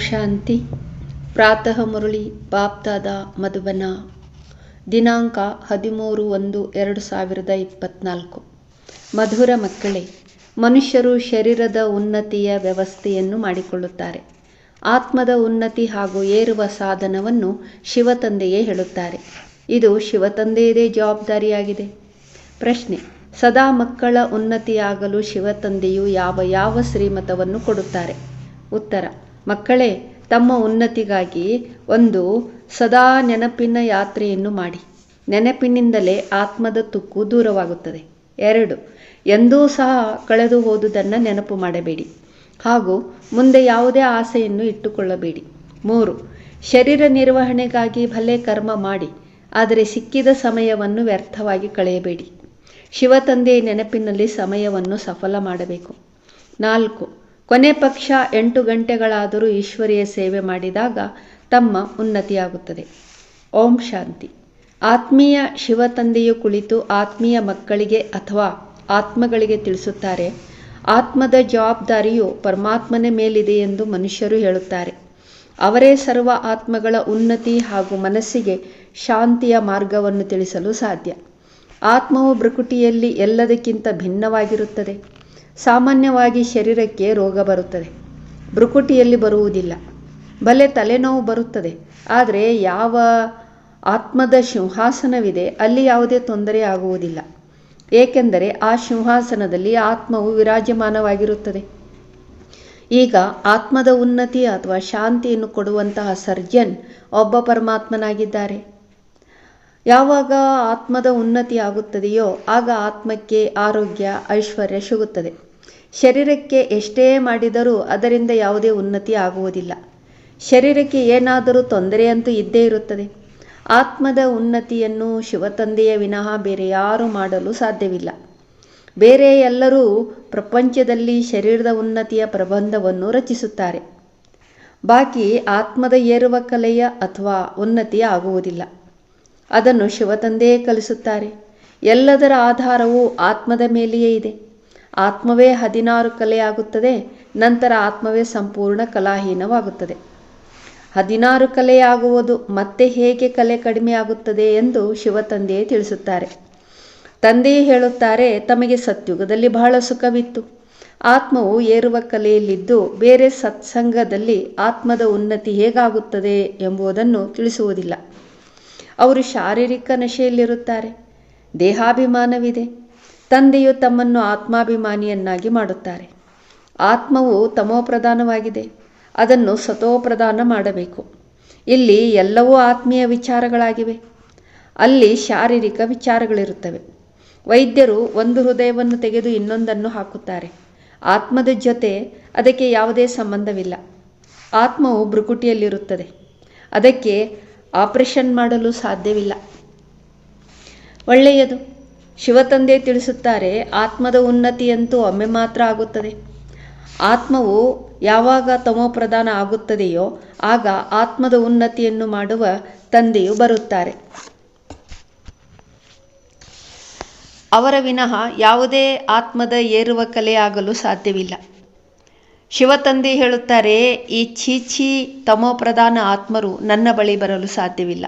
ಶಾಂತಿ. ಪ್ರಾತಃ ಮುರಳಿ ಬಾಪ್ತಾದ ಮಧುಬನ. ದಿನಾಂಕ ಹದಿಮೂರು ಒಂದು ಎರಡು ಸಾವಿರದ ಇಪ್ಪತ್ನಾಲ್ಕು. ಮಧುರ ಮಕ್ಕಳೇ, ಮನುಷ್ಯರು ಶರೀರದ ಉನ್ನತಿಯ ವ್ಯವಸ್ಥೆಯನ್ನು ಮಾಡಿಕೊಳ್ಳುತ್ತಾರೆ. ಆತ್ಮದ ಉನ್ನತಿ ಹಾಗೂ ಏರುವ ಸಾಧನವನ್ನು ಶಿವತಂದೆಯೇ ಹೇಳುತ್ತಾರೆ. ಇದು ಶಿವತಂದೆಯದೇ ಜವಾಬ್ದಾರಿಯಾಗಿದೆ. ಪ್ರಶ್ನೆ, ಸದಾ ಮಕ್ಕಳ ಉನ್ನತಿಯಾಗಲು ಶಿವತಂದೆಯು ಯಾವ ಯಾವ ಶ್ರೀಮತವನ್ನು ಕೊಡುತ್ತಾರೆ? ಉತ್ತರ ಮಕ್ಕಳೇ, ತಮ್ಮ ಉನ್ನತಿಗಾಗಿ ಒಂದು ಸದಾ ನೆನಪಿನ ಯಾತ್ರೆಯನ್ನು ಮಾಡಿ. ನೆನಪಿನಿಂದಲೇ ಆತ್ಮದ ತುಕ್ಕು ದೂರವಾಗುತ್ತದೆ. ಎರಡು, ಎಂದೂ ಸಹ ಕಳೆದು ಹೋದುದನ್ನು ನೆನಪು ಮಾಡಬೇಡಿ. ಹಾಗೂ ಮುಂದೆ ಯಾವುದೇ ಆಸೆಯನ್ನು ಇಟ್ಟುಕೊಳ್ಳಬೇಡಿ. ಮೂರು, ಶರೀರ ನಿರ್ವಹಣೆಗಾಗಿ ಭಲೆ ಕರ್ಮ ಮಾಡಿ, ಆದರೆ ಸಿಕ್ಕಿದ ಸಮಯವನ್ನು ವ್ಯರ್ಥವಾಗಿ ಕಳೆಯಬೇಡಿ. ಶಿವತಂದೆಯ ನೆನಪಿನಲ್ಲಿ ಸಮಯವನ್ನು ಸಫಲ ಮಾಡಬೇಕು. ನಾಲ್ಕು ಕೊನೆ ಪಕ್ಷ ಎಂಟು ಗಂಟೆಗಳಾದರೂ ಈಶ್ವರಿಯ ಸೇವೆ ಮಾಡಿದಾಗ ತಮ್ಮ ಉನ್ನತಿಯಾಗುತ್ತದೆ. ಓಂ ಶಾಂತಿ. ಆತ್ಮೀಯ ಶಿವತಂದೆಯು ಕುಳಿತು ಆತ್ಮೀಯ ಮಕ್ಕಳಿಗೆ ಅಥವಾ ಆತ್ಮಗಳಿಗೆ ತಿಳಿಸುತ್ತಾರೆ. ಆತ್ಮದ ಜವಾಬ್ದಾರಿಯು ಪರಮಾತ್ಮನೆ ಮೇಲಿದೆ ಎಂದು ಮನುಷ್ಯರು ಹೇಳುತ್ತಾರೆ. ಅವರೇ ಸರ್ವ ಆತ್ಮಗಳ ಉನ್ನತಿ ಹಾಗೂ ಮನಸ್ಸಿಗೆ ಶಾಂತಿಯ ಮಾರ್ಗವನ್ನು ತಿಳಿಸಲು ಸಾಧ್ಯ. ಆತ್ಮವು ಭ್ರಕುಟಿಯಲ್ಲಿ ಎಲ್ಲದಕ್ಕಿಂತ ಭಿನ್ನವಾಗಿರುತ್ತದೆ. ಸಾಮಾನ್ಯವಾಗಿ ಶರೀರಕ್ಕೆ ರೋಗ ಬರುತ್ತದೆ. ಭ್ರುಕುಟಿಯಲ್ಲಿ ಬರುವುದಿಲ್ಲ. ಬಲೆ ತಲೆನೋವು ಬರುತ್ತದೆ. ಆದರೆ ಯಾವ ಆತ್ಮದ ಸಿಂಹಾಸನವಿದೆ, ಅಲ್ಲಿ ಯಾವುದೇ ತೊಂದರೆ ಆಗುವುದಿಲ್ಲ. ಏಕೆಂದರೆ ಆ ಸಿಂಹಾಸನದಲ್ಲಿ ಆತ್ಮವು ವಿರಾಜಮಾನವಾಗಿರುತ್ತದೆ. ಈಗ ಆತ್ಮದ ಉನ್ನತಿ ಅಥವಾ ಶಾಂತಿಯನ್ನು ಕೊಡುವಂತಹ ಸರ್ಜನ್ ಒಬ್ಬ ಪರಮಾತ್ಮನಾಗಿದ್ದಾರೆ. ಯಾವಾಗ ಆತ್ಮದ ಉನ್ನತಿ ಆಗುತ್ತದೆಯೋ ಆಗ ಆತ್ಮಕ್ಕೆ ಆರೋಗ್ಯ, ಐಶ್ವರ್ಯ ಸಿಗುತ್ತದೆ. ಶರೀರಕ್ಕೆ ಎಷ್ಟೇ ಮಾಡಿದರೂ ಅದರಿಂದ ಯಾವುದೇ ಉನ್ನತಿ ಆಗುವುದಿಲ್ಲ. ಶರೀರಕ್ಕೆ ಏನಾದರೂ ತೊಂದರೆಯಂತೂ ಇದ್ದೇ ಇರುತ್ತದೆ. ಆತ್ಮದ ಉನ್ನತಿಯನ್ನು ಶಿವತಂದೆಯ ವಿನಃ ಬೇರೆ ಯಾರೂ ಮಾಡಲು ಸಾಧ್ಯವಿಲ್ಲ. ಬೇರೆ ಎಲ್ಲರೂ ಪ್ರಪಂಚದಲ್ಲಿ ಶರೀರದ ಉನ್ನತಿಯ ಪ್ರಬಂಧವನ್ನು ರಚಿಸುತ್ತಾರೆ. ಬಾಕಿ ಆತ್ಮದ ಏರುವ ಕಲೆಯ ಅಥವಾ ಉನ್ನತಿ ಆಗುವುದಿಲ್ಲ. ಅದನ್ನು ಶಿವತಂದೆಯೇ ಕಲಿಸುತ್ತಾರೆ. ಎಲ್ಲದರ ಆಧಾರವು ಆತ್ಮದ ಮೇಲೆಯೇ ಇದೆ. ಆತ್ಮವೇ ಹದಿನಾರು ಕಲೆಯಾಗುತ್ತದೆ, ನಂತರ ಆತ್ಮವೇ ಸಂಪೂರ್ಣ ಕಲಾಹೀನವಾಗುತ್ತದೆ. ಹದಿನಾರು ಕಲೆಯಾಗುವುದು ಮತ್ತೆ ಹೇಗೆ ಕಲೆ ಕಡಿಮೆಯಾಗುತ್ತದೆ ಎಂದು ಶಿವತಂದೆಯೇ ತಿಳಿಸುತ್ತಾರೆ. ತಂದೆಯೇ ಹೇಳುತ್ತಾರೆ, ತಮಗೆ ಸತ್ಯುಗದಲ್ಲಿ ಬಹಳ ಸುಖವಿತ್ತು. ಆತ್ಮವು ಏರುವ ಕಲೆಯಲ್ಲಿದ್ದು ಬೇರೆ ಸತ್ಸಂಗದಲ್ಲಿ ಆತ್ಮದ ಉನ್ನತಿ ಹೇಗಾಗುತ್ತದೆ ಎಂಬುದನ್ನು ತಿಳಿಸುವುದಿಲ್ಲ. ಅವರು ಶಾರೀರಿಕ ನಶೆಯಲ್ಲಿರುತ್ತಾರೆ. ದೇಹಾಭಿಮಾನವಿದೆ. ತಂದೆಯು ತಮ್ಮನ್ನು ಆತ್ಮಾಭಿಮಾನಿಯನ್ನಾಗಿ ಮಾಡುತ್ತಾರೆ. ಆತ್ಮವು ತಮೋಪ್ರಧಾನವಾಗಿದೆ. ಅದನ್ನು ಸತೋಪ್ರಧಾನ ಮಾಡಬೇಕು. ಇಲ್ಲಿ ಎಲ್ಲವೂ ಆತ್ಮೀಯ ವಿಚಾರಗಳಾಗಿವೆ. ಅಲ್ಲಿ ಶಾರೀರಿಕ ವಿಚಾರಗಳಿರುತ್ತವೆ. ವೈದ್ಯರು ಒಂದು ಹೃದಯವನ್ನು ತೆಗೆದು ಇನ್ನೊಂದನ್ನು ಹಾಕುತ್ತಾರೆ. ಆತ್ಮದ ಜೊತೆ ಅದಕ್ಕೆ ಯಾವುದೇ ಸಂಬಂಧವಿಲ್ಲ. ಆತ್ಮವು ಭ್ರುಕುಟಿಯಲ್ಲಿರುತ್ತದೆ. ಅದಕ್ಕೆ ಆಪರೇಷನ್ ಮಾಡಲು ಸಾಧ್ಯವಿಲ್ಲ. ಒಳ್ಳೆಯದು. ಶಿವತಂದೆ ತಿಳಿಸುತ್ತಾರೆ, ಆತ್ಮದ ಉನ್ನತಿಯಂತೂ ಒಮ್ಮೆ ಮಾತ್ರ ಆಗುತ್ತದೆ. ಆತ್ಮವು ಯಾವಾಗ ತಮೋಪ್ರಧಾನ ಆಗುತ್ತದೆಯೋ, ಆಗ ಆತ್ಮದ ಉನ್ನತಿಯನ್ನು ಮಾಡುವ ತಂದೆಯು ಬರುತ್ತಾರೆ. ಅವರ ವಿನಃ ಯಾವುದೇ ಆತ್ಮದ ಏರುವ ಆಗಲು ಸಾಧ್ಯವಿಲ್ಲ. ಶಿವತಂದೆ ಹೇಳುತ್ತಾರೆ, ಈ ಚೀಚಿ ತಮೋಪ್ರಧಾನ ಆತ್ಮರು ನನ್ನ ಬಳಿ ಬರಲು ಸಾಧ್ಯವಿಲ್ಲ.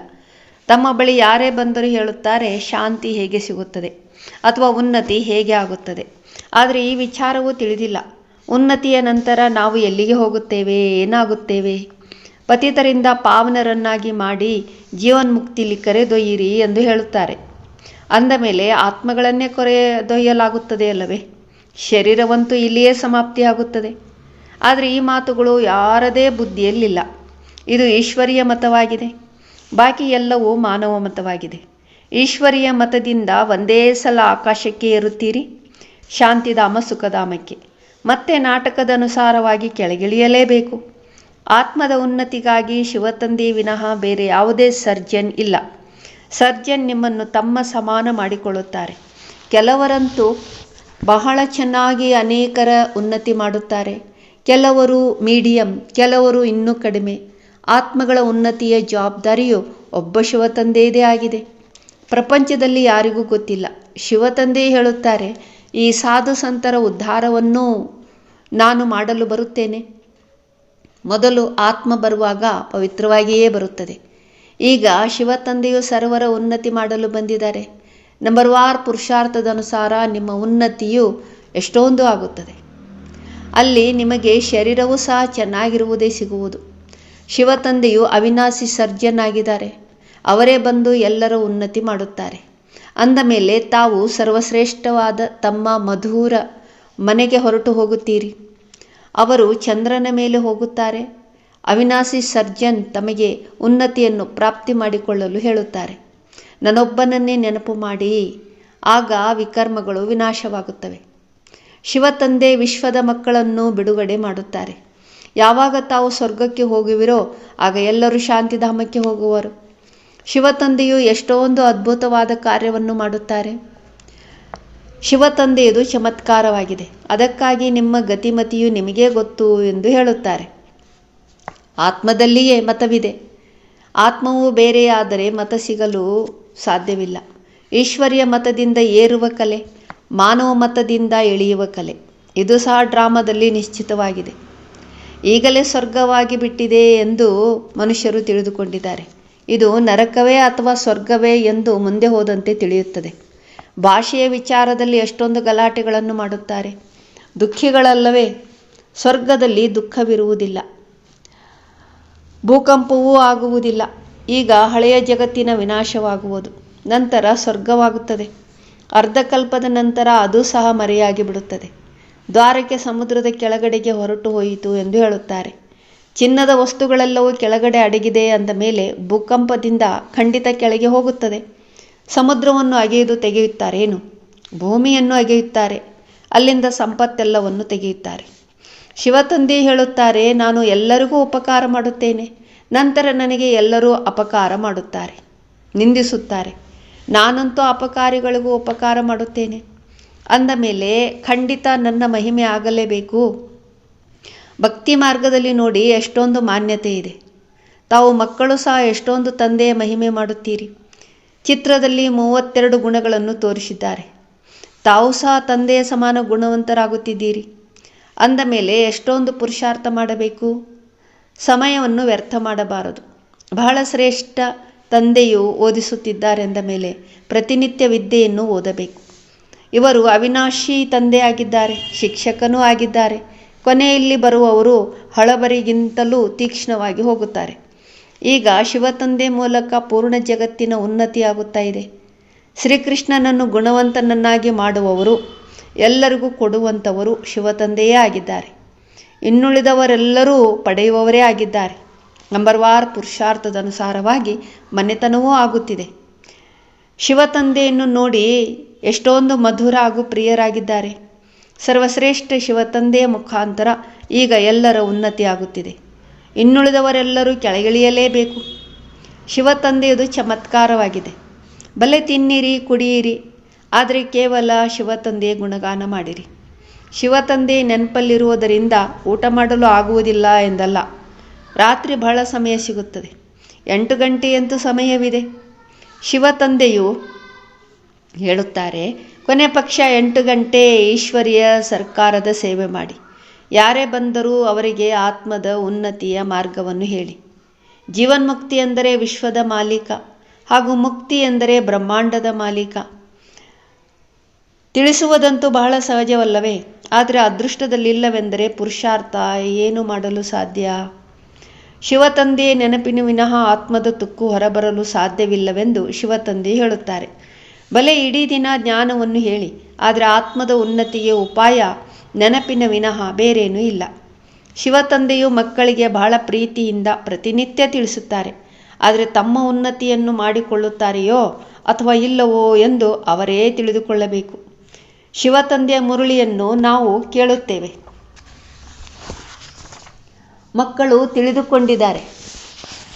ತಮ್ಮ ಬಳಿ ಯಾರೇ ಬಂದರೂ ಹೇಳುತ್ತಾರೆ, ಶಾಂತಿ ಹೇಗೆ ಸಿಗುತ್ತದೆ? ಅಥವಾ ಉನ್ನತಿ ಹೇಗೆ ಆಗುತ್ತದೆ? ಆದರೆ ಈ ವಿಚಾರವೂ ತಿಳಿದಿಲ್ಲ. ಉನ್ನತಿಯ ನಂತರ ನಾವು ಎಲ್ಲಿಗೆ ಹೋಗುತ್ತೇವೆ? ಏನಾಗುತ್ತೇವೆ? ಪತಿತರಿಂದ ಪಾವನರನ್ನಾಗಿ ಮಾಡಿ ಜೀವನ್ಮುಕ್ತಿಲಿ ಕರೆದೊಯ್ಯಿರಿ ಎಂದು ಹೇಳುತ್ತಾರೆ. ಅಂದ ಮೇಲೆ ಆತ್ಮಗಳನ್ನೇ ಕೊರೆದೊಯ್ಯಲಾಗುತ್ತದೆ ಅಲ್ಲವೇ? ಶರೀರವಂತೂ ಇಲ್ಲಿಯೇ ಸಮಾಪ್ತಿಯಾಗುತ್ತದೆ. ಆದರೆ ಈ ಮಾತುಗಳು ಯಾರದೇ ಬುದ್ಧಿಯಲ್ಲಿಲ್ಲ. ಇದು ಈಶ್ವರೀಯ ಮತವಾಗಿದೆ. ಬಾಕಿ ಎಲ್ಲವೂ ಮಾನವ ಮತವಾಗಿದೆ. ಈಶ್ವರೀಯ ಮತದಿಂದ ಒಂದೇ ಸಲ ಆಕಾಶಕ್ಕೆ ಏರುತ್ತೀರಿ? ಶಾಂತಿಧಾಮ ಸುಖಧಾಮಕ್ಕೆ. ಮತ್ತೆ ನಾಟಕದ ಅನುಸಾರವಾಗಿ ಕೆಳಗಿಳಿಯಲೇಬೇಕು. ಆತ್ಮದ ಉನ್ನತಿಗಾಗಿ ಶಿವತಂದಿ ವಿನಃ ಬೇರೆ ಯಾವುದೇ ಸರ್ಜನ್ ಇಲ್ಲ. ಸರ್ಜನ್ ನಿಮ್ಮನ್ನು ತಮ್ಮ ಸಮಾನ ಮಾಡಿಕೊಳ್ಳುತ್ತಾರೆ. ಕೆಲವರಂತೂ ಬಹಳ ಚೆನ್ನಾಗಿ ಅನೇಕರ ಉನ್ನತಿ ಮಾಡುತ್ತಾರೆ. ಕೆಲವರು ಮೀಡಿಯಂ, ಕೆಲವರು ಇನ್ನೂ ಕಡಿಮೆ. ಆತ್ಮಗಳ ಉನ್ನತಿಯ ಜವಾಬ್ದಾರಿಯು ಒಬ್ಬ ಶಿವತಂದೆಯದೇ ಆಗಿದೆ. ಪ್ರಪಂಚದಲ್ಲಿ ಯಾರಿಗೂ ಗೊತ್ತಿಲ್ಲ. ಶಿವತಂದೆ ಹೇಳುತ್ತಾರೆ, ಈ ಸಾಧು ಸಂತರ ಉದ್ಧಾರವನ್ನು ನಾನು ಮಾಡಲು ಬರುತ್ತೇನೆ. ಮೊದಲು ಆತ್ಮ ಬರುವಾಗ ಪವಿತ್ರವಾಗಿಯೇ ಬರುತ್ತದೆ. ಈಗ ಶಿವತಂದೆಯು ಸರ್ವರ ಉನ್ನತಿ ಮಾಡಲು ಬಂದಿದ್ದಾರೆ. ನಂಬರ್ ವಾರ್ ಪುರುಷಾರ್ಥದ ಅನುಸಾರ ನಿಮ್ಮ ಉನ್ನತಿಯು ಎಷ್ಟೊಂದು ಆಗುತ್ತದೆ. ಅಲ್ಲಿ ನಿಮಗೆ ಶರೀರವೂ ಸಹ ಚೆನ್ನಾಗಿರುವುದೇ ಸಿಗುವುದು. ಶಿವತಂದೆಯು ಅವಿನಾಶಿ ಸರ್ಜನ್ ಆಗಿದ್ದಾರೆ ಅವರೇ ಬಂದು ಎಲ್ಲರ ಉನ್ನತಿ ಮಾಡುತ್ತಾರೆ. ಅಂದ ಮೇಲೆ ತಾವು ಸರ್ವಶ್ರೇಷ್ಠವಾದ ತಮ್ಮ ಮಧುರ ಮನೆಗೆ ಹೊರಟು ಹೋಗುತ್ತೀರಿ. ಅವರು ಚಂದ್ರನ ಮೇಲೆ ಹೋಗುತ್ತಾರೆ. ಅವಿನಾಶಿ ಸರ್ಜನ್ ತಮಗೆ ಉನ್ನತಿಯನ್ನು ಪ್ರಾಪ್ತಿ ಮಾಡಿಕೊಳ್ಳಲು ಹೇಳುತ್ತಾರೆ. ನನ್ನೊಬ್ಬನನ್ನೇ ನೆನಪು ಮಾಡಿ. ಆಗ ವಿಕರ್ಮಗಳು ವಿನಾಶವಾಗುತ್ತವೆ. ಶಿವತಂದೆ ವಿಶ್ವದ ಮಕ್ಕಳನ್ನು ಬಿಡುಗಡೆ ಮಾಡುತ್ತಾರೆ. ಯಾವಾಗ ತಾವು ಸ್ವರ್ಗಕ್ಕೆ ಹೋಗುವಿರೋ, ಆಗ ಎಲ್ಲರೂ ಶಾಂತಿಧಾಮಕ್ಕೆ ಹೋಗುವರು. ಶಿವತಂದೆಯು ಎಷ್ಟೊಂದು ಅದ್ಭುತವಾದ ಕಾರ್ಯವನ್ನು ಮಾಡುತ್ತಾರೆ. ಶಿವತಂದೆಯದು ಚಮತ್ಕಾರವಾಗಿದೆ. ಅದಕ್ಕಾಗಿ ನಿಮ್ಮ ಗತಿಮತಿಯು ನಿಮಗೇ ಗೊತ್ತು ಎಂದು ಹೇಳುತ್ತಾರೆ. ಆತ್ಮದಲ್ಲಿಯೇ ಮತವಿದೆ. ಆತ್ಮವು ಬೇರೆಯಾದರೆ ಮತ ಸಿಗಲು ಸಾಧ್ಯವಿಲ್ಲ. ಈಶ್ವರ್ಯ ಮತದಿಂದ ಏರುವ ಕಲೆ. ಮಾನವ ಮತದಿಂದ ಎಳೆಯುವ ಕಲೆ. ಇದು ಸಹ ಡ್ರಾಮಾದಲ್ಲಿ ನಿಶ್ಚಿತವಾಗಿದೆ. ಈಗಲೇ ಸ್ವರ್ಗವಾಗಿ ಬಿಟ್ಟಿದೆ ಎಂದು ಮನುಷ್ಯರು ತಿಳಿದುಕೊಂಡಿದ್ದಾರೆ. ಇದು ನರಕವೇ ಅಥವಾ ಸ್ವರ್ಗವೇ ಎಂದು ಮುಂದೆ ಹೋದಂತೆ ತಿಳಿಯುತ್ತದೆ. ಭಾಷೆಯ ವಿಚಾರದಲ್ಲಿ ಎಷ್ಟೊಂದು ಗಲಾಟೆಗಳನ್ನು ಮಾಡುತ್ತಾರೆ. ದುಃಖಿಗಳಲ್ಲವೇ, ಸ್ವರ್ಗದಲ್ಲಿ ದುಃಖವಿರುವುದಿಲ್ಲ. ಭೂಕಂಪವೂ ಆಗುವುದಿಲ್ಲ. ಈಗ ಹಳೆಯ ಜಗತ್ತಿನ ವಿನಾಶವಾಗುವುದು. ನಂತರ ಸ್ವರ್ಗವಾಗುತ್ತದೆ. ಅರ್ಧಕಲ್ಪದ ನಂತರ ಅದು ಸಹ ಮರೆಯಾಗಿ ಬಿಡುತ್ತದೆ. ದ್ವಾರಕ್ಕೆ ಸಮುದ್ರದ ಕೆಳಗಡೆಗೆ ಹೊರಟು ಹೋಯಿತು ಎಂದು ಹೇಳುತ್ತಾರೆ. ಚಿನ್ನದ ವಸ್ತುಗಳೆಲ್ಲವೂ ಕೆಳಗಡೆ ಅಡಗಿದೆ ಅಂದ ಮೇಲೆ ಭೂಕಂಪದಿಂದ ಖಂಡಿತ ಕೆಳಗೆ ಹೋಗುತ್ತದೆ. ಸಮುದ್ರವನ್ನು ಅಗೆಯದು ತೆಗೆಯುತ್ತಾರೇನು ಭೂಮಿಯನ್ನು ಅಗೆಯುತ್ತಾರೆ. ಅಲ್ಲಿಂದ ಸಂಪತ್ತೆಲ್ಲವನ್ನು ತೆಗೆಯುತ್ತಾರೆ. ಶಿವತಂದೆ ಹೇಳುತ್ತಾರೆ, ನಾನು ಎಲ್ಲರಿಗೂ ಉಪಕಾರ ಮಾಡುತ್ತೇನೆ. ನಂತರ ನನಗೆ ಎಲ್ಲರೂ ಅಪಕಾರ ಮಾಡುತ್ತಾರೆ. ನಿಂದಿಸುತ್ತಾರೆ. ನಾನಂತೂ ಅಪಕಾರಿಗಳಿಗೂ ಉಪಕಾರ ಮಾಡುತ್ತೇನೆ. ಅಂದ ಮೇಲೆ ಖಂಡಿತ ನನ್ನ ಮಹಿಮೆ ಆಗಲೇಬೇಕು. ಭಕ್ತಿ ಮಾರ್ಗದಲ್ಲಿ ನೋಡಿ ಎಷ್ಟೊಂದು ಮಾನ್ಯತೆ ಇದೆ. ತಾವು ಮಕ್ಕಳು ಸಹ ಎಷ್ಟೊಂದು ತಂದೆಯ ಮಹಿಮೆ ಮಾಡುತ್ತೀರಿ. ಚಿತ್ರದಲ್ಲಿ ಮೂವತ್ತೆರಡು ಗುಣಗಳನ್ನು ತೋರಿಸಿದ್ದಾರೆ. ತಾವು ಸಹ ತಂದೆಯ ಸಮಾನ ಗುಣವಂತರಾಗುತ್ತಿದ್ದೀರಿ. ಅಂದ ಮೇಲೆ ಎಷ್ಟೊಂದು ಪುರುಷಾರ್ಥ ಮಾಡಬೇಕು. ಸಮಯವನ್ನು ವ್ಯರ್ಥ ಮಾಡಬಾರದು. ಬಹಳ ಶ್ರೇಷ್ಠ ತಂದೆಯು ಓದಿಸುತ್ತಿದ್ದಾರೆಂದ ಮೇಲೆ ಪ್ರತಿನಿತ್ಯ ವಿದ್ಯೆಯನ್ನು ಓದಬೇಕು. ಇವರು ಅವಿನಾಶಿ ತಂದೆಯಾಗಿದ್ದಾರೆ, ಶಿಕ್ಷಕನೂ ಆಗಿದ್ದಾರೆ. ಕೊನೆಯಲ್ಲಿ ಬರುವವರು ಹಳಬರಿಗಿಂತಲೂ ತೀಕ್ಷ್ಣವಾಗಿ ಹೋಗುತ್ತಾರೆ. ಈಗ ಶಿವತಂದೆ ಮೂಲಕ ಪೂರ್ಣ ಜಗತ್ತಿನ ಉನ್ನತಿಯಾಗುತ್ತಾ ಇದೆ. ಶ್ರೀಕೃಷ್ಣನನ್ನು ಗುಣವಂತನನ್ನಾಗಿ ಮಾಡುವವರು, ಎಲ್ಲರಿಗೂ ಕೊಡುವಂಥವರು ಶಿವತಂದೆಯೇ ಆಗಿದ್ದಾರೆ. ಇನ್ನುಳಿದವರೆಲ್ಲರೂ ಪಡೆಯುವವರೇ ಆಗಿದ್ದಾರೆ. ನಂಬರ್ ವಾರ್ ಪುರುಷಾರ್ಥದ ಅನುಸಾರವಾಗಿ ಮನೆತನವೂ ಆಗುತ್ತಿದೆ. ಶಿವತಂದೆಯನ್ನು ನೋಡಿ ಎಷ್ಟೊಂದು ಮಧುರ ಹಾಗೂ ಪ್ರಿಯರಾಗಿದ್ದಾರೆ. ಸರ್ವಶ್ರೇಷ್ಠ ಶಿವತಂದೆಯ ಮುಖಾಂತರ ಈಗ ಎಲ್ಲರ ಉನ್ನತಿ ಆಗುತ್ತಿದೆ. ಇನ್ನುಳಿದವರೆಲ್ಲರೂ ಕೆಳಗಿಳಿಯಲೇಬೇಕು. ಶಿವತಂದೆಯದು ಚಮತ್ಕಾರವಾಗಿದೆ. ಬಲೆ ತಿನ್ನಿರಿ, ಕುಡಿಯಿರಿ, ಆದರೆ ಕೇವಲ ಶಿವತಂದೆಯ ಗುಣಗಾನ ಮಾಡಿರಿ. ಶಿವತಂದೆ ನೆನಪಲ್ಲಿರುವುದರಿಂದ ಊಟ ಮಾಡಲು ಆಗುವುದಿಲ್ಲ ಎಂದಲ್ಲ. ರಾತ್ರಿ ಬಹಳ ಸಮಯ ಸಿಗುತ್ತದೆ. ಎಂಟು ಗಂಟೆಯಂತೂ ಸಮಯವಿದೆ. ಶಿವ ತಂದೆಯು ಹೇಳುತ್ತಾರೆ, ಕೊನೆ ಪಕ್ಷ ಎಂಟು ಗಂಟೆ ಈಶ್ವರಿಯ ಸರ್ಕಾರದ ಸೇವೆ ಮಾಡಿ. ಯಾರೇ ಬಂದರೂ ಅವರಿಗೆ ಆತ್ಮದ ಉನ್ನತಿಯ ಮಾರ್ಗವನ್ನು ಹೇಳಿ. ಜೀವನ್ಮುಕ್ತಿ ಎಂದರೆ ವಿಶ್ವದ ಮಾಲೀಕ ಹಾಗೂ ಮುಕ್ತಿ ಎಂದರೆ ಬ್ರಹ್ಮಾಂಡದ ಮಾಲೀಕ. ತಿಳಿಸುವುದಂತೂ ಬಹಳ ಸಹಜವಲ್ಲವೇ? ಆದರೆ ಅದೃಷ್ಟದಲ್ಲಿಲ್ಲವೆಂದರೆ ಪುರುಷಾರ್ಥ ಏನು ಮಾಡಲು ಸಾಧ್ಯ? ಶಿವತಂದೆಯ ನೆನಪಿನ ವಿನಃ ಆತ್ಮದ ತುಕ್ಕು ಹೊರಬರಲು ಸಾಧ್ಯವಿಲ್ಲವೆಂದು ಶಿವತಂದೆ ಹೇಳುತ್ತಾರೆ. ಬಲೆ ಇಡೀ ದಿನ ಜ್ಞಾನವನ್ನು ಹೇಳಿ, ಆದರೆ ಆತ್ಮದ ಉನ್ನತಿಗೆ ಉಪಾಯ ನೆನಪಿನ ವಿನಃ ಬೇರೇನೂ ಇಲ್ಲ. ಶಿವತಂದೆಯು ಮಕ್ಕಳಿಗೆ ಬಹಳ ಪ್ರೀತಿಯಿಂದ ಪ್ರತಿನಿತ್ಯ ತಿಳಿಸುತ್ತಾರೆ. ಆದರೆ ತಮ್ಮ ಉನ್ನತಿಯನ್ನು ಮಾಡಿಕೊಳ್ಳುತ್ತಾರೆಯೋ ಅಥವಾ ಇಲ್ಲವೋ ಎಂದು ಅವರೇ ತಿಳಿದುಕೊಳ್ಳಬೇಕು. ಶಿವತಂದೆಯ ಮುರುಳಿಯನ್ನು ನಾವು ಕೇಳುತ್ತೇವೆ. ಮಕ್ಕಳು ತಿಳಿದುಕೊಂಡಿದ್ದಾರೆ.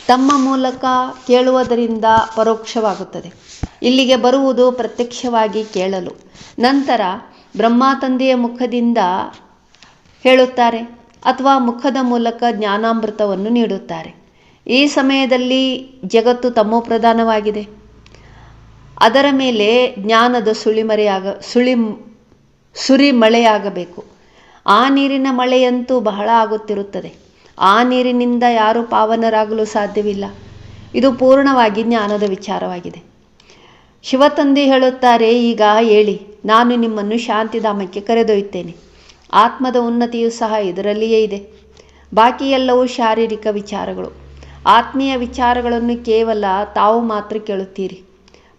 ತಮ್ಮ ಮೂಲಕ ಕೇಳುವುದರಿಂದ ಪರೋಕ್ಷವಾಗುತ್ತದೆ. ಇಲ್ಲಿಗೆ ಬರುವುದು ಪ್ರತ್ಯಕ್ಷವಾಗಿ ಕೇಳಲು. ನಂತರ ಬ್ರಹ್ಮ ತಂದೆಯ ಮುಖದಿಂದ ಹೇಳುತ್ತಾರೆ ಅಥವಾ ಮುಖದ ಮೂಲಕ ಜ್ಞಾನಾಮೃತವನ್ನು ನೀಡುತ್ತಾರೆ. ಈ ಸಮಯದಲ್ಲಿ ಜಗತ್ತು ತಮೋಪ್ರಧಾನವಾಗಿದೆ ಅದರ ಮೇಲೆ ಜ್ಞಾನದ ಸುಳಿಮರೆಯಾಗ, ಸುಳಿ ಸುರಿ ಮಳೆಯಾಗಬೇಕು ಆ ನೀರಿನ ಮಳೆಯಂತೂ ಬಹಳ ಆಗುತ್ತಿರುತ್ತದೆ. ಆ ನೀರಿನಿಂದ ಯಾರೂ ಪಾವನರಾಗಲು ಸಾಧ್ಯವಿಲ್ಲ. ಇದು ಪೂರ್ಣವಾಗಿ ಜ್ಞಾನದ ವಿಚಾರವಾಗಿದೆ. ಶಿವತಂದೆ ಹೇಳುತ್ತಾರೆ, ಈಗ ಹೇಳಿ, ನಾನು ನಿಮ್ಮನ್ನು ಶಾಂತಿಧಾಮಕ್ಕೆ ಕರೆದೊಯ್ಯುತ್ತೇನೆ. ಆತ್ಮದ ಉನ್ನತಿಯು ಸಹ ಇದರಲ್ಲಿಯೇ ಇದೆ. ಬಾಕಿ ಎಲ್ಲವೂ ಶಾರೀರಿಕ ವಿಚಾರಗಳು. ಆತ್ಮೀಯ ವಿಚಾರಗಳನ್ನು ಕೇವಲ ತಾವು ಮಾತ್ರ ಕೇಳುತ್ತೀರಿ.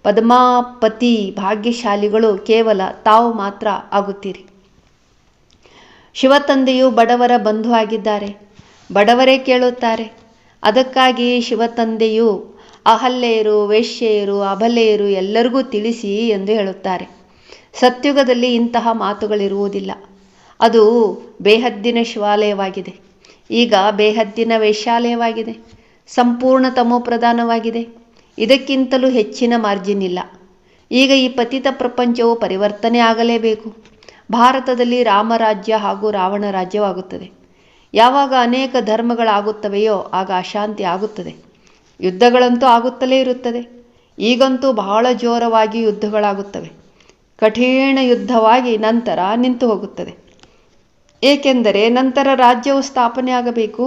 ಪದ್ಮಾಪತಿ ಭಾಗ್ಯಶಾಲಿಗಳು ಕೇವಲ ತಾವು ಮಾತ್ರ ಆಗುತ್ತೀರಿ. ಶಿವತಂದೆಯು ಬಡವರ ಬಂಧು ಆಗಿದ್ದಾರೆ. ಬಡವರೇ ಕೇಳುತ್ತಾರೆ. ಅದಕ್ಕಾಗಿ ಶಿವತಂದೆಯು ಅಹಲ್ಯೆಯರು, ವೇಶ್ಯೆಯರು ಅಬಲೆಯರು ಎಲ್ಲರಿಗೂ ತಿಳಿಸಿ ಎಂದು ಹೇಳುತ್ತಾರೆ. ಸತ್ಯುಗದಲ್ಲಿ ಇಂತಹ ಮಾತುಗಳಿರುವುದಿಲ್ಲ. ಅದು ಬೇಹದ್ದಿನ ಶಿವಾಲಯವಾಗಿದೆ. ಈಗ ಬೇಹದ್ದಿನ ವೇಶ್ಯಾಲಯವಾಗಿದೆ. ಸಂಪೂರ್ಣ ತಮೋಪ್ರಧಾನವಾಗಿದೆ ಇದಕ್ಕಿಂತಲೂ ಹೆಚ್ಚಿನ ಮಾರ್ಜಿನ್ ಇಲ್ಲ. ಈಗ ಈ ಪತಿತ ಪ್ರಪಂಚವು ಪರಿವರ್ತನೆ ಆಗಲೇಬೇಕು. ಭಾರತದಲ್ಲಿ ರಾಮರಾಜ್ಯ ಹಾಗೂ ರಾವಣ ರಾಜ್ಯವಾಗುತ್ತದೆ. ಯಾವಾಗ ಅನೇಕ ಧರ್ಮಗಳಾಗುತ್ತವೆಯೋ ಆಗ ಅಶಾಂತಿ ಆಗುತ್ತದೆ. ಯುದ್ಧಗಳಂತೂ ಆಗುತ್ತಲೇ ಇರುತ್ತದೆ. ಈಗಂತೂ ಬಹಳ ಜೋರವಾಗಿ ಯುದ್ಧಗಳಾಗುತ್ತವೆ. ಕಠಿಣ ಯುದ್ಧವಾಗಿ ನಂತರ ನಿಂತು ಹೋಗುತ್ತದೆ. ಏಕೆಂದರೆ ನಂತರ ರಾಜ್ಯವು ಸ್ಥಾಪನೆ ಆಗಬೇಕು,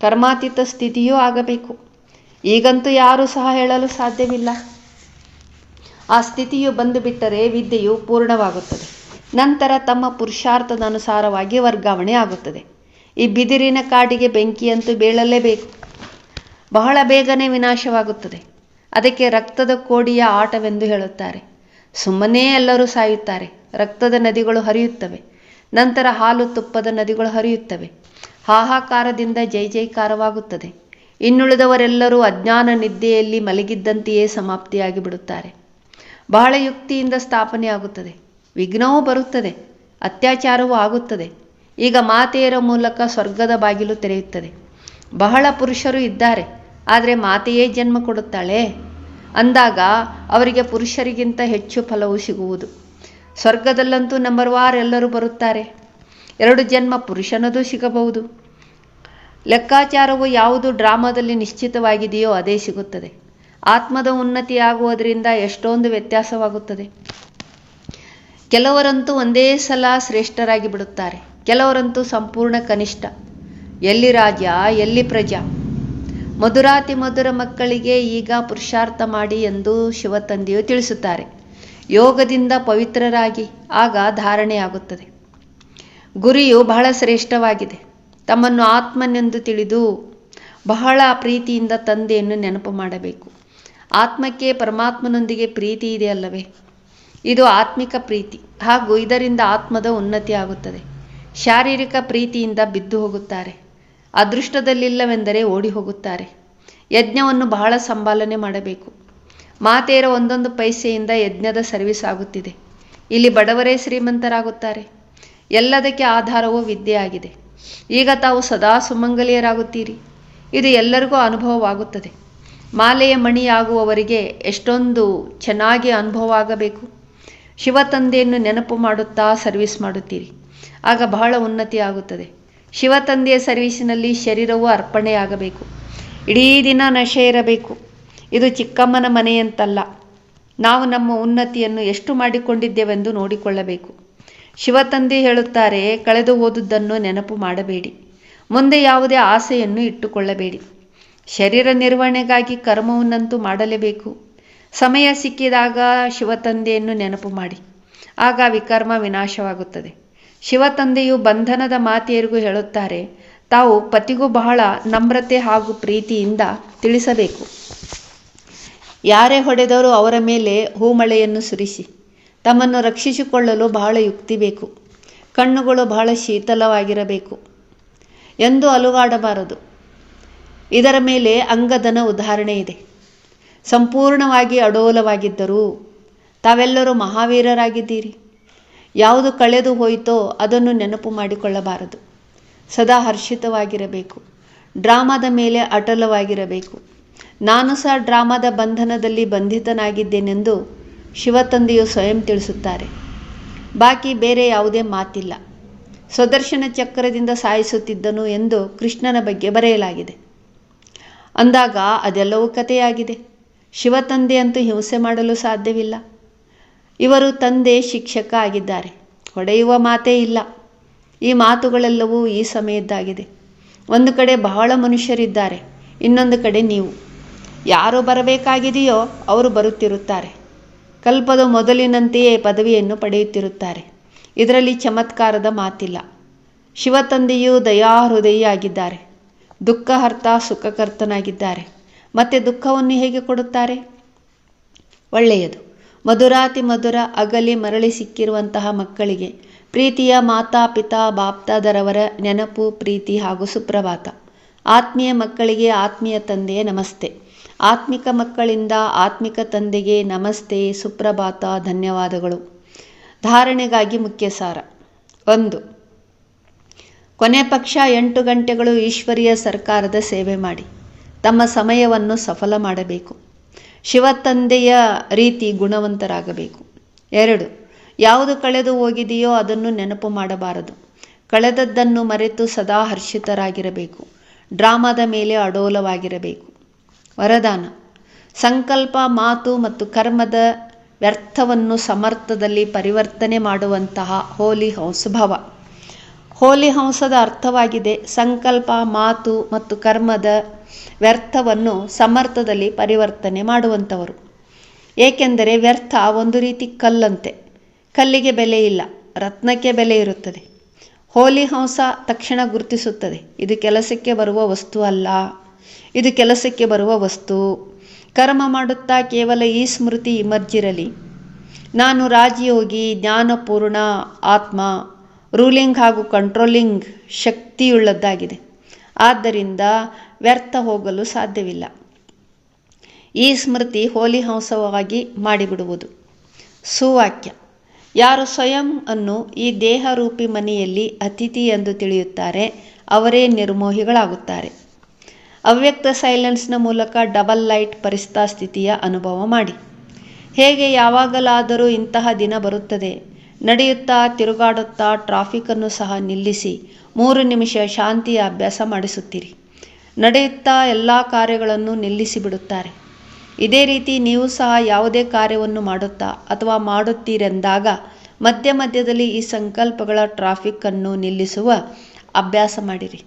ಕರ್ಮಾತೀತ ಸ್ಥಿತಿಯೂ ಆಗಬೇಕು. ಈಗಂತೂ ಯಾರೂ ಸಹ ಹೇಳಲು ಸಾಧ್ಯವಿಲ್ಲ. ಆ ಸ್ಥಿತಿಯು ಬಂದು ಬಿಟ್ಟರೆ ವಿದ್ಯೆಯು ಪೂರ್ಣವಾಗುತ್ತದೆ. ನಂತರ ತಮ್ಮ ಪುರುಷಾರ್ಥದ ಅನುಸಾರವಾಗಿ ವರ್ಗಾವಣೆ ಆಗುತ್ತದೆ. ಈ ಬಿದಿರಿನ ಕಾಡಿಗೆ ಬೆಂಕಿಯಂತೂ ಬೀಳಲೇಬೇಕು. ಬಹಳ ಬೇಗನೆ ವಿನಾಶವಾಗುತ್ತದೆ. ಅದಕ್ಕೆ ರಕ್ತದ ಕೋಡಿಯ ಆಟವೆಂದು ಹೇಳುತ್ತಾರೆ. ಸುಮ್ಮನೆ ಎಲ್ಲರೂ ಸಾಯುತ್ತಾರೆ. ರಕ್ತದ ನದಿಗಳು ಹರಿಯುತ್ತವೆ. ನಂತರ ಹಾಲು ತುಪ್ಪದ ನದಿಗಳು ಹರಿಯುತ್ತವೆ. ಹಾಹಾಕಾರದಿಂದ ಜೈ ಜೈಕಾರವಾಗುತ್ತದೆ. ಇನ್ನುಳಿದವರೆಲ್ಲರೂ ಅಜ್ಞಾನ ನಿದ್ದೆಯಲ್ಲಿ ಮಲಗಿದ್ದಂತೆಯೇ ಸಮಾಪ್ತಿಯಾಗಿ ಬಿಡುತ್ತಾರೆ. ಬಹಳ ಯುಕ್ತಿಯಿಂದ ಸ್ಥಾಪನೆ ಆಗುತ್ತದೆ ವಿಘ್ನವೂ ಬರುತ್ತದೆ. ಅತ್ಯಾಚಾರವೂ ಆಗುತ್ತದೆ. ಈಗ ಮಾತೆಯರ ಮೂಲಕ ಸ್ವರ್ಗದ ಬಾಗಿಲು ತೆರೆಯುತ್ತದೆ. ಬಹಳ ಪುರುಷರು ಇದ್ದಾರೆ, ಆದರೆ ಮಾತೆಯೇ ಜನ್ಮ ಕೊಡುತ್ತಾಳೆ? ಅಂದಾಗ ಅವರಿಗೆ ಪುರುಷರಿಗಿಂತ ಹೆಚ್ಚು ಫಲವು ಸಿಗುವುದು. ಸ್ವರ್ಗದಲ್ಲಂತೂ ನಂಬರ್ ವಾರ್ ಎಲ್ಲರೂ ಬರುತ್ತಾರೆ. ಎರಡು ಜನ್ಮ ಪುರುಷನದು ಸಿಗಬಹುದು. ಲೆಕ್ಕಾಚಾರವು ಯಾವುದು ಡ್ರಾಮಾದಲ್ಲಿ ನಿಶ್ಚಿತವಾಗಿದೆಯೋ ಅದೇ ಸಿಗುತ್ತದೆ. ಆತ್ಮದ ಉನ್ನತಿಯಾಗುವುದರಿಂದ ಎಷ್ಟೊಂದು ವ್ಯತ್ಯಾಸವಾಗುತ್ತದೆ. ಕೆಲವರಂತೂ ಒಂದೇ ಸಲ ಶ್ರೇಷ್ಠರಾಗಿ ಬಿಡುತ್ತಾರೆ. ಕೆಲವರಂತೂ ಸಂಪೂರ್ಣ ಕನಿಷ್ಠ. ಎಲ್ಲಿ ರಾಜ ಎಲ್ಲಿ ಪ್ರಜಾ? ಮಧುರಾತಿ ಮಧುರ ಮಕ್ಕಳಿಗೆ ಈಗ ಪುರುಷಾರ್ಥ ಮಾಡಿ ಎಂದು ಶಿವತಂದೆಯು ತಿಳಿಸುತ್ತಾರೆ. ಯೋಗದಿಂದ ಪವಿತ್ರರಾಗಿ ಆಗ ಧಾರಣೆಯಾಗುತ್ತದೆ. ಗುರಿಯು ಬಹಳ ಶ್ರೇಷ್ಠವಾಗಿದೆ. ತಮ್ಮನ್ನು ಆತ್ಮನೆಂದು ತಿಳಿದು ಬಹಳ ಪ್ರೀತಿಯಿಂದ ತಂದೆಯನ್ನು ನೆನಪು ಮಾಡಬೇಕು. ಆತ್ಮಕ್ಕೆ ಪರಮಾತ್ಮನೊಂದಿಗೆ ಪ್ರೀತಿ ಇದೆಯಲ್ಲವೇ? ಇದು ಆತ್ಮಿಕ ಪ್ರೀತಿ ಹಾಗೂ ಇದರಿಂದ ಆತ್ಮದ ಉನ್ನತಿ ಆಗುತ್ತದೆ ಶಾರೀರಿಕ ಪ್ರೀತಿಯಿಂದ ಬಿದ್ದು ಹೋಗುತ್ತಾರೆ. ಅದೃಷ್ಟದಲ್ಲಿಲ್ಲವೆಂದರೆ ಓಡಿ ಹೋಗುತ್ತಾರೆ. ಯಜ್ಞವನ್ನು ಬಹಳ ಸಂಪಾಲನೆ ಮಾಡಬೇಕು. ಮಾತೆಯರ ಒಂದೊಂದು ಪೈಸೆಯಿಂದ ಯಜ್ಞದ ಸರ್ವಿಸ್ ಆಗುತ್ತಿದೆ. ಇಲ್ಲಿ ಬಡವರೇ ಶ್ರೀಮಂತರಾಗುತ್ತಾರೆ. ಎಲ್ಲದಕ್ಕೆ ಆಧಾರವೂ ವಿದ್ಯೆ ಆಗಿದೆ ಈಗ ತಾವು ಸದಾ ಸುಮಂಗಲಿಯರಾಗುತ್ತೀರಿ. ಇದು ಎಲ್ಲರಿಗೂ ಅನುಭವವಾಗುತ್ತದೆ. ಮಾಲೆಯ ಮಣಿಯಾಗುವವರಿಗೆ ಎಷ್ಟೊಂದು ಚೆನ್ನಾಗಿ ಅನುಭವ ಆಗಬೇಕು ಶಿವತಂದೆಯನ್ನು ನೆನಪು ಮಾಡುತ್ತಾ ಸರ್ವಿಸ್ ಮಾಡುತ್ತೀರಿ. ಆಗ ಬಹಳ ಉನ್ನತಿ ಆಗುತ್ತದೆ ಶಿವತಂದೆಯ ಸರ್ವೀಸಿನಲ್ಲಿ ಶರೀರವು ಅರ್ಪಣೆಯಾಗಬೇಕು. ಇಡೀ ದಿನ ನಶೆ ಇರಬೇಕು. ಇದು ಚಿಕ್ಕಮ್ಮನ ಮನೆಯಂತಲ್ಲ. ನಾವು ನಮ್ಮ ಉನ್ನತಿಯನ್ನು ಎಷ್ಟು ಮಾಡಿಕೊಂಡಿದ್ದೇವೆಂದು ನೋಡಿಕೊಳ್ಳಬೇಕು. ಶಿವತಂದೆ ಹೇಳುತ್ತಾರೆ, ಕಳೆದು ಹೋದುದನ್ನು ನೆನಪು ಮಾಡಬೇಡಿ. ಮುಂದೆ ಯಾವುದೇ ಆಸೆಯನ್ನು ಇಟ್ಟುಕೊಳ್ಳಬೇಡಿ. ಶರೀರ ನಿರ್ವಹಣೆಗಾಗಿ ಕರ್ಮವನ್ನಂತೂ ಮಾಡಲೇಬೇಕು. ಸಮಯ ಸಿಕ್ಕಿದಾಗ ಶಿವತಂದೆಯನ್ನು ನೆನಪು ಮಾಡಿ. ಆಗ ವಿಕರ್ಮ ವಿನಾಶವಾಗುತ್ತದೆ. ಶಿವತಂದೆಯು ಬಂಧನದ ಮಾತೆಯರಿಗೂ ಹೇಳುತ್ತಾರೆ, ತಾವು ಪತಿಗೂ ಬಹಳ ನಮ್ರತೆ ಹಾಗೂ ಪ್ರೀತಿಯಿಂದ ತಿಳಿಸಬೇಕು. ಯಾರೇ ಹೊಡೆದರೂ ಅವರ ಮೇಲೆ ಹೂಮಳೆಯನ್ನು ಸುರಿಸಿ, ತಮ್ಮನ್ನು ರಕ್ಷಿಸಿಕೊಳ್ಳಲು ಬಹಳ ಯುಕ್ತಿ ಬೇಕು, ಕಣ್ಣುಗಳು ಬಹಳ ಶೀತಲವಾಗಿರಬೇಕು ಎಂದು ಅಲುಗಾಡಬಾರದು. ಇದರ ಮೇಲೆ ಅಂಗದನ ಉದಾಹರಣೆ ಇದೆ. ಸಂಪೂರ್ಣವಾಗಿ ಅಡೋಲವಾಗಿದ್ದರೂ ತಾವೆಲ್ಲರೂ ಮಹಾವೀರರಾಗಿದ್ದೀರಿ. ಯಾವುದು ಕಳೆದು ಹೋಯಿತೋ ಅದನ್ನು ನೆನಪು ಮಾಡಿಕೊಳ್ಳಬಾರದು. ಸದಾ ಹರ್ಷಿತವಾಗಿರಬೇಕು. ಡ್ರಾಮಾದ ಮೇಲೆ ಅಟಲವಾಗಿರಬೇಕು. ನಾನು ಸಹ ಡ್ರಾಮಾದ ಬಂಧನದಲ್ಲಿ ಬಂಧಿತನಾಗಿದ್ದೇನೆಂದು ಶಿವತಂದೆಯು ಸ್ವಯಂ ತಿಳಿಸುತ್ತಾರೆ. ಬಾಕಿ ಬೇರೆ ಯಾವುದೇ ಮಾತಿಲ್ಲ. ಸ್ವದರ್ಶನ ಚಕ್ರದಿಂದ ಸಾಯಿಸುತ್ತಿದ್ದನು ಎಂದು ಕೃಷ್ಣನ ಬಗ್ಗೆ ಬರೆಯಲಾಗಿದೆ. ಅಂದಾಗ ಅದೆಲ್ಲವೂ ಕಥೆಯಾಗಿದೆ. ಶಿವತಂದೆ ಅಂತೂ ಹಿಂಸೆ ಮಾಡಲು ಸಾಧ್ಯವಿಲ್ಲ. ಇವರು ತಂದೆ ಶಿಕ್ಷಕ ಆಗಿದ್ದಾರೆ. ಹೊಡೆಯುವ ಮಾತೇ ಇಲ್ಲ. ಈ ಮಾತುಗಳೆಲ್ಲವೂ ಈ ಸಮಯದ್ದಾಗಿದೆ. ಒಂದು ಕಡೆ ಬಹಳ ಮನುಷ್ಯರಿದ್ದಾರೆ, ಇನ್ನೊಂದು ಕಡೆ ನೀವು. ಯಾರು ಬರಬೇಕಾಗಿದೆಯೋ ಅವರು ಬರುತ್ತಿರುತ್ತಾರೆ. ಕಲ್ಪದ ಮೊದಲಿನಂತೆಯೇ ಪದವಿಯನ್ನು ಪಡೆಯುತ್ತಿರುತ್ತಾರೆ. ಇದರಲ್ಲಿ ಚಮತ್ಕಾರದ ಮಾತಿಲ್ಲ. ಶಿವತಂದೆಯು ಆಗಿದ್ದಾರೆ ದುಃಖಹರ್ತ ಸುಖಕರ್ತನಾಗಿದ್ದಾರೆ. ಮತ್ತೆ ದುಃಖವನ್ನು ಹೇಗೆ ಕೊಡುತ್ತಾರೆ? ಒಳ್ಳೆಯದು. ಮಧುರಾತಿ ಮಧುರ ಅಗಲಿ ಮರಳಿ ಸಿಕ್ಕಿರುವಂತಹ ಮಕ್ಕಳಿಗೆ ಪ್ರೀತಿಯ ಮಾತಾ ಪಿತಾ ಬಾಪ್ತಾದರವರ ನೆನಪು, ಪ್ರೀತಿ ಹಾಗೂ ಸುಪ್ರಭಾತ. ಆತ್ಮೀಯ ಮಕ್ಕಳಿಗೆ ಆತ್ಮೀಯ ತಂದೆಯೇ ನಮಸ್ತೆ. ಆತ್ಮಿಕ ಮಕ್ಕಳಿಂದ ಆತ್ಮಿಕ ತಂದೆಗೆ ನಮಸ್ತೆ, ಸುಪ್ರಭಾತ, ಧನ್ಯವಾದಗಳು. ಧಾರಣೆಗಾಗಿ ಮುಖ್ಯ ಸಾರ. ಒಂದು, ಕೊನೆ ಪಕ್ಷ ಎಂಟು ಗಂಟೆಗಳು ಈಶ್ವರೀಯ ಸರ್ಕಾರದ ಸೇವೆ ಮಾಡಿ. ತಮ್ಮ ಸಮಯವನ್ನು ಸಫಲ ಮಾಡಬೇಕು. ಶಿವತಂದೆಯ ರೀತಿ ಗುಣವಂತರಾಗಬೇಕು. ಎರಡು, ಯಾವುದು ಕಳೆದು ಹೋಗಿದೆಯೋ ಅದನ್ನು ನೆನಪು ಮಾಡಬಾರದು. ಕಳೆದದ್ದನ್ನು ಮರೆತು ಸದಾ ಹರ್ಷಿತರಾಗಿರಬೇಕು. ಡ್ರಾಮಾದ ಮೇಲೆ ಅಡೋಲವಾಗಿರಬೇಕು. ವರದಾನ, ಸಂಕಲ್ಪ, ಮಾತು ಮತ್ತು ಕರ್ಮದ ವ್ಯರ್ಥವನ್ನು ಸಮರ್ಥದಲ್ಲಿ ಪರಿವರ್ತನೆ ಮಾಡುವಂತಹ ಹೋಲಿ ಹೌಸ್ ಭವ. ಹೋಲಿ ಹಂಸದ ಅರ್ಥವಾಗಿದೆ ಸಂಕಲ್ಪ, ಮಾತು ಮತ್ತು ಕರ್ಮದ ವ್ಯರ್ಥವನ್ನು ಸಮರ್ಥದಲ್ಲಿ ಪರಿವರ್ತನೆ ಮಾಡುವಂಥವರು. ಏಕೆಂದರೆ ವ್ಯರ್ಥ ಒಂದು ರೀತಿ ಕಲ್ಲಂತೆ. ಕಲ್ಲಿಗೆ ಬೆಲೆ ಇಲ್ಲ, ರತ್ನಕ್ಕೆ ಬೆಲೆ ಇರುತ್ತದೆ. ಹೋಲಿ ಹಂಸ ತಕ್ಷಣ ಗುರುತಿಸುತ್ತದೆ. ಇದು ಕೆಲಸಕ್ಕೆ ಬರುವ ವಸ್ತು ಅಲ್ಲ. ಇದು ಕೆಲಸಕ್ಕೆ ಬರುವ ವಸ್ತು. ಕರ್ಮ ಮಾಡುತ್ತಾ ಕೇವಲ ಈ ಸ್ಮೃತಿ ಇಮರ್ಜಿರಲಿ ನಾನು ರಾಜಯೋಗಿ, ಜ್ಞಾನಪೂರ್ಣ ಆತ್ಮ, ರೂಲಿಂಗ್ ಹಾಗೂ ಕಂಟ್ರೋಲಿಂಗ್ ಶಕ್ತಿಯುಳ್ಳದ್ದಾಗಿದೆ. ಆದ್ದರಿಂದ ವ್ಯರ್ಥ ಹೋಗಲು ಸಾಧ್ಯವಿಲ್ಲ. ಈ ಸ್ಮೃತಿ ಹೋಲಿ ಹಂಸವಾಗಿ ಮಾಡಿಬಿಡುವುದು. ಸುವಾಕ್ಯ. ಯಾರು ಸ್ವಯಂ ಅನ್ನು ಈ ದೇಹರೂಪಿ ಮನೆಯಲ್ಲಿ ಅತಿಥಿ ಎಂದು ತಿಳಿಯುತ್ತಾರೆ, ಅವರೇ ನಿರ್ಮೋಹಿಗಳಾಗುತ್ತಾರೆ. ಅವ್ಯಕ್ತ ಸೈಲೆನ್ಸ್ನ ಮೂಲಕ ಡಬಲ್ ಲೈಟ್ ಪರಿಸ್ಥಾ ಸ್ಥಿತಿಯ ಅನುಭವ ಮಾಡಿ. ಹೇಗೆ ಯಾವಾಗಲಾದರೂ ಇಂತಹ ದಿನ ಬರುತ್ತದೆ. ನಡೆಯುತ್ತಾ ತಿರುಗಾಡುತ್ತಾ ಟ್ರಾಫಿಕನ್ನು ಸಹ ನಿಲ್ಲಿಸಿ ಮೂರು ನಿಮಿಷ ಶಾಂತಿಯ ಅಭ್ಯಾಸ ಮಾಡಿಸುತ್ತೀರಿ. ನಡೆಯುತ್ತಾ ಎಲ್ಲ ಕಾರ್ಯಗಳನ್ನು ನಿಲ್ಲಿಸಿಬಿಡುತ್ತಾರೆ. ಇದೇ ರೀತಿ ನೀವು ಸಹ ಯಾವುದೇ ಕಾರ್ಯವನ್ನು ಮಾಡುತ್ತಾ ಅಥವಾ ಮಾಡುತ್ತೀರೆಂದಾಗ ಮಧ್ಯ ಮಧ್ಯದಲ್ಲಿ ಈ ಸಂಕಲ್ಪಗಳ ಟ್ರಾಫಿಕ್ಕನ್ನು ನಿಲ್ಲಿಸುವ ಅಭ್ಯಾಸ ಮಾಡಿರಿ.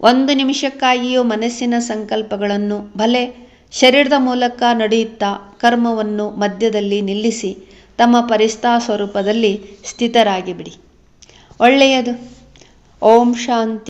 ಒಂದು ನಿಮಿಷಕ್ಕಾಗಿಯೂ ಮನಸ್ಸಿನ ಸಂಕಲ್ಪಗಳನ್ನು ಭಲೆ ಶರೀರದ ಮೂಲಕ ನಡೆಯುತ್ತಾ ಕರ್ಮವನ್ನು ಮಧ್ಯದಲ್ಲಿ ನಿಲ್ಲಿಸಿ ತಮ್ಮ ಪರಿಸ್ಥಾ ಸ್ವರೂಪದಲ್ಲಿ ಸ್ಥಿತರಾಗಿ ಬಿಡಿ ಒಳ್ಳೆಯದು. ಓಂ ಶಾಂತಿ.